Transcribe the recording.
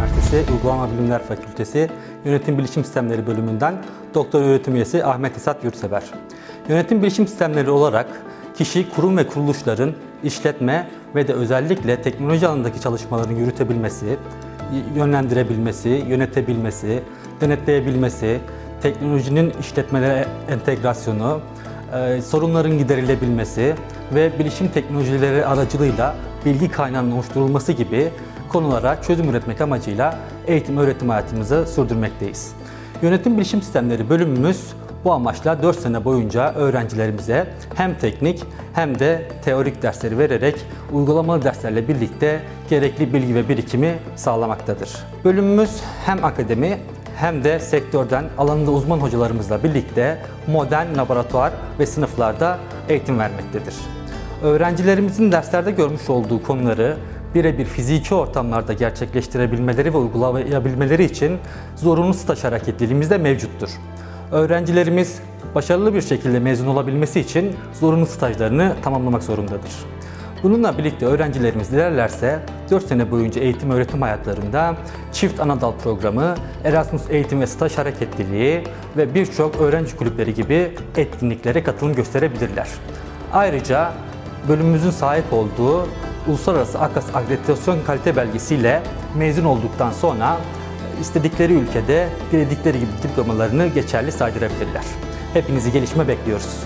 Üniversitesi Uygulama Bilimler Fakültesi Yönetim Bilişim Sistemleri bölümünden Doktor Öğretim Üyesi Ahmet İsat Yurtsever. Yönetim Bilişim Sistemleri olarak kişi, kurum ve kuruluşların işletme ve de özellikle teknoloji alanındaki çalışmalarını yürütebilmesi, yönlendirebilmesi, yönetebilmesi, denetleyebilmesi, teknolojinin işletmelere entegrasyonu, e, sorunların giderilebilmesi ve bilişim teknolojileri aracılığıyla bilgi kaynağının oluşturulması gibi konulara çözüm üretmek amacıyla eğitim öğretim hayatımızı sürdürmekteyiz. Yönetim Bilişim Sistemleri bölümümüz bu amaçla 4 sene boyunca öğrencilerimize hem teknik hem de teorik dersleri vererek uygulamalı derslerle birlikte gerekli bilgi ve birikimi sağlamaktadır. Bölümümüz hem akademi hem de sektörden alanında uzman hocalarımızla birlikte modern laboratuvar ve sınıflarda eğitim vermektedir. Öğrencilerimizin derslerde görmüş olduğu konuları birebir fiziki ortamlarda gerçekleştirebilmeleri ve uygulayabilmeleri için zorunlu staj hareketliliğimiz de mevcuttur. Öğrencilerimiz başarılı bir şekilde mezun olabilmesi için zorunlu stajlarını tamamlamak zorundadır. Bununla birlikte öğrencilerimiz dilerlerse 4 sene boyunca eğitim öğretim hayatlarında çift anadal programı, Erasmus eğitim ve staj hareketliliği ve birçok öğrenci kulüpleri gibi etkinliklere katılım gösterebilirler. Ayrıca bölümümüzün sahip olduğu Uluslararası AKAS Akreditasyon Kalite Belgesiyle mezun olduktan sonra istedikleri ülkede diledikleri gibi diplomalarını geçerli saydırabilirler. Hepinizi gelişme bekliyoruz.